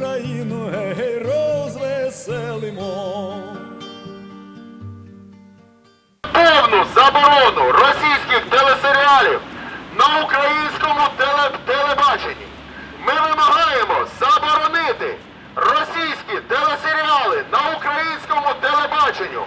Україну гей, розвеселимо. повну заборону російських телесеріалів на українському теле- телебаченні. Ми вимагаємо заборонити російські телесеріали на українському телебаченню.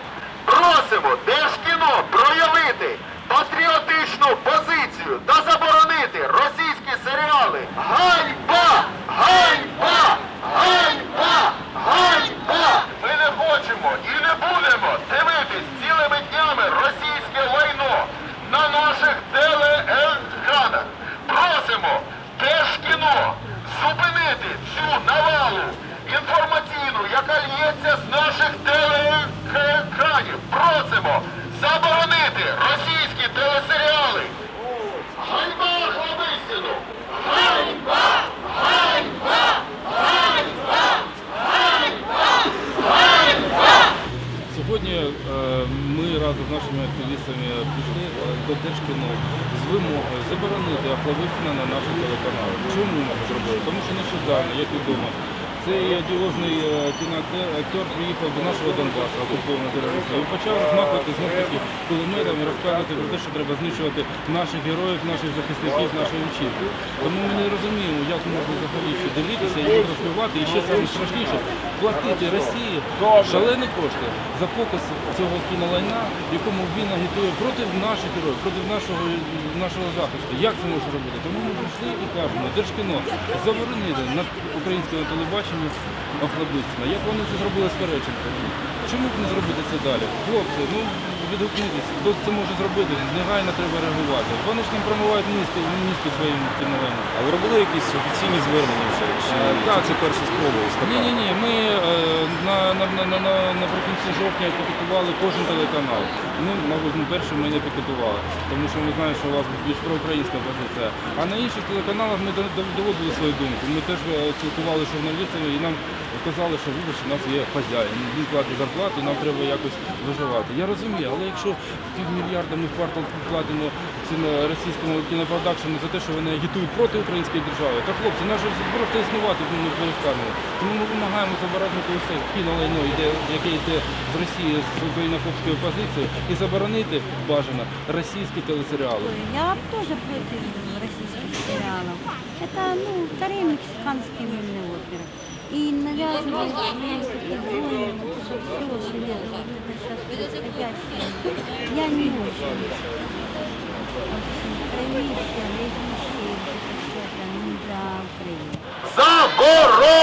Просимо Держкіно проявити патріотичну позицію та заборонити російські серіали. Ганьба! Ганьба! Ганьба! Ганьба! Ми не хочемо і не будемо дивитись цілими днями російське лайно на наших телеекранах. Просимо Держкіно зупинити цю навалу інформаційну, яка лється з наших телеекранів. Просимо заборонити російські телесеріали. Ганьба Хлобисіну! Ганьба! Ганьба! Ганьба! Сьогодні е, ми разом з нашими активістами пішли е, до Держкіно з вимогою заборонити Аплавицина на наші телеканали. Чому ми зробили? Тому що нещодавно, як відомо, цей одіозний е, кіноактер приїхав до нашого Донбасу, окупованого терористів, і почав розмахувати знов таки кулеметами, розказувати про те, що треба знищувати наших героїв, наших захисників, нашої вітчизни. Тому ми не розуміємо, як можна взагалі ще дивитися і розпливати, і ще саме страшніше платити Росії шалені кошти за показ цього кінолайна, якому він агітує проти наших героїв, проти нашого, нашого захисту. Як це можна зробити? Тому ми прийшли і кажемо, Держкіно заборонити на українському телебаченні Охлобистина. Як вони це зробили з Переченком? Чому б не зробити це далі? Хлопці, ну відгукнітесь, хто це може зробити, негайно треба реагувати. Вони ж нам промивають мізки, мізки своїм кінолайном. А ви робили якісь офіційні звернення вже? Чи, так. це перша спроба? ось? Ні, ні, ні. Ми е, на, на, на, на, на, наприкінці жовтня пікетували кожен телеканал. Ну, мабуть, перший ми не пікетували, тому що ми знаємо, що у вас більш проукраїнська позиція. А на інших телеканалах ми до- до- доводили свою думку. Ми теж е, спілкувалися журналістами і нам казали, що вибачте, у нас є хазяїн, він платить зарплату, нам треба якось виживати. Я розумію, але якщо півмільярда ми в квартал платимо цим е, російському кінопродакшену за те, що вони агітують проти української держави, то хлопці, наш же просто існувати ну, не перестанемо. Тому ми вимагаємо заборонити усе кінолайно, йде, яке йде з Росії з українофобською позицією, і заборонити бажано російські телесеріали. Я тоже против российских сериалов. Это, ну, вторые мексиканские мыльные оперы. И навязывают свои такие войны, вот это все, что я, вот это сейчас происходящее. Я не очень. В общем, проявите, разрешите, это все, это не для Украины. Заборонити!